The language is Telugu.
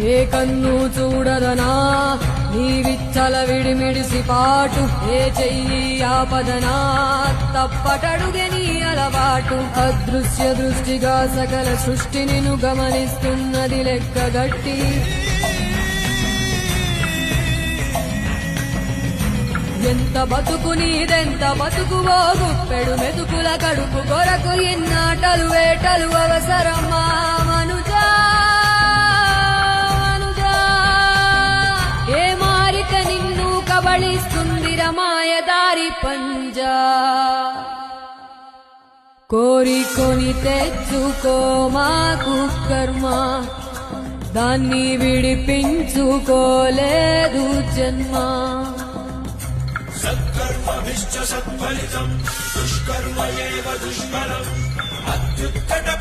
ఏ కన్ను చూడదనా? నీ విచ్చల విడిమిడిసి పాటు ఏ చెయ్యి ఆపదనా? తప్పటడుగని అలవాటు. అదృశ్య దృష్టిగా సకల సృష్టిని గమనిస్తున్నది లెక్కగట్టి ఎంత బతుకు నీదెంత బతుకువో గుప్పెడు మెతుకుల కడుపు కొరకు ఇన్నాటలు వేటలు అవసరమా? మాయదారి పంజా. కోరికొని తెచ్చుకో మాకు కర్మ. దాన్ని విడిపించుకోలేదు జన్మ. సత్కర్మ సత్ఫలితం దుష్కర్మ ఏవ దుష్కరం. అత్యుత్కట